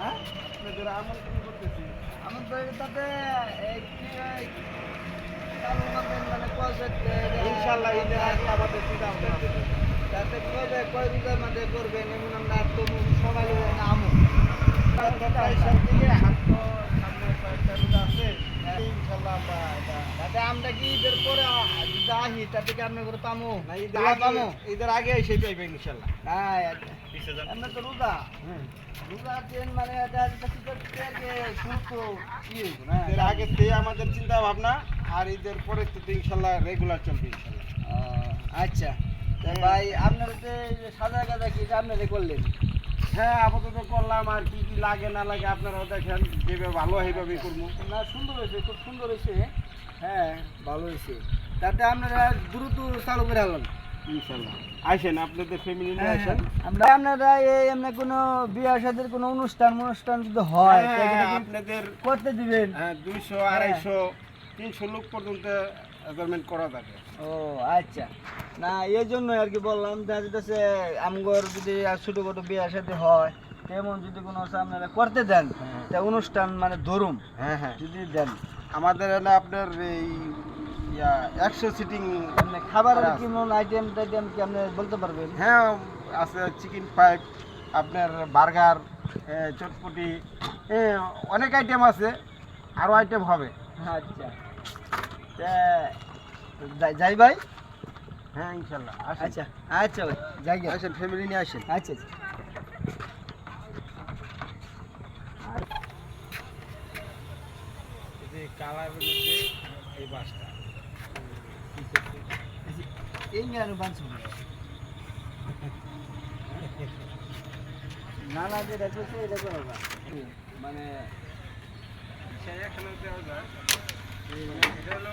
আমন্ত্রণ করতেছি? আমার তো তাতে মানে ইনশাল্লাহ আগে আমাদের। তাতে কবে কয় রোজার মধ্যে করবেন এমন আমরা তো সবাই আমু পয়সা দিয়ে হাত তো সামনে কয়েকটা রোজা আছে ইনশাল্লাহ আমরা এটা আমরা কি ঈদের পরে আ- তাতে কি আপনি করে পামু? না ঈদের ঈদের ঈদের আগে এসে পাইবে ইনশাল্লাহ। হ্যাঁ আমরা তো রোজা। রোজা ট্রেন মানে ঈদের আগে থেকে আমাদের চিন্তা ভাবনা আর ঈদের পরে তো ইনশাল্লাহ রেগুলার চলবে ইনশাল্লাহ। আচ্ছা। ভাই আপনার সাদা গাদা কি আপনারা করলেন? হ্যাঁ আপাতত করলাম আর কি কি লাগে না লাগে আপনারাও দেখেন যেভাবে ভালো সেইভাবে করব। না সুন্দর হয়েছে খুব সুন্দর হয়েছে। হ্যাঁ ভালো হয়েছে। তাতে আপনারা দ্রুত চালু করে ইনশাল্লাহ আসেন আপনাদের ফ্যামিলি নিয়ে হ্যাঁ, আসেন। আমরা আপনারা এই এমনি কোনো বিয়ে সাদের কোনো অনুষ্ঠান অনুষ্ঠান যদি হয় হ্যাঁ, আপনাদের করতে দিবেন। হ্যাঁ দুইশো আড়াইশো তিনশো লোক পর্যন্ত অ্যাপয়েন্টমেন্ট করা থাকে। ও আচ্ছা। না এই জন্য আর কি বললাম দেখা যেতেছে আমগর যদি আর ছোটোখাটো বিয়ে সাথে হয় তেমন যদি কোনো আপনারা করতে দেন হ্যাঁ। তা অনুষ্ঠান মানে ধরুম। হ্যাঁ হ্যাঁ। যদি দেন। আমাদের এখানে আপনার এই ইয়া একশো সিটিং এমনি খাবারের। কেমন আইটেম টাইটেম কি আপনি বলতে পারবেন? হ্যাঁ আছে চিকেন পাইপ আপনার বার্গার চটপটি অনেক আইটেম আছে আরও আইটেম হবে। আচ্ছা। যাই- যাই ভাই। হ্যাঁ ইনশাল্লাহ। আচ্ছা আচ্ছা ভাই যাই গে। আসেন ফ্যামিলি নিয়ে আসেন। আচ্ছা আচ্ছা। মধ্যে এই বাসটা। এই নিয়ে আরও বাঁচব না না যে দেখতেছে এটা করো মানে সেই এখানে দেওয়া যায় এটা হলো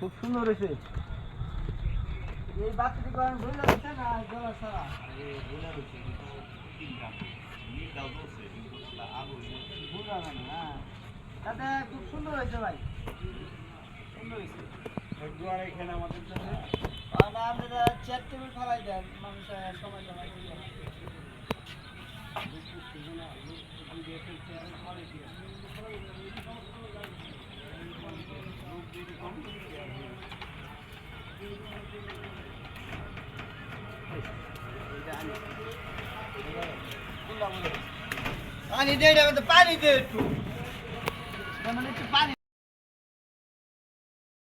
খুব সুন্দর হয়েছে। এই বাচ্চাটি করেন ভুলে যাচ্ছে না জলা সারা ভুলা না না তাতে খুব সুন্দর হয়েছে ভাই। সুন্দর হয়েছে। এখানে আমাদের জন্য। আপনারা চেয়ার টেবিল ফেলাই দেন মানুষ সময় সময় পানি দে পানি দে একটু। পানি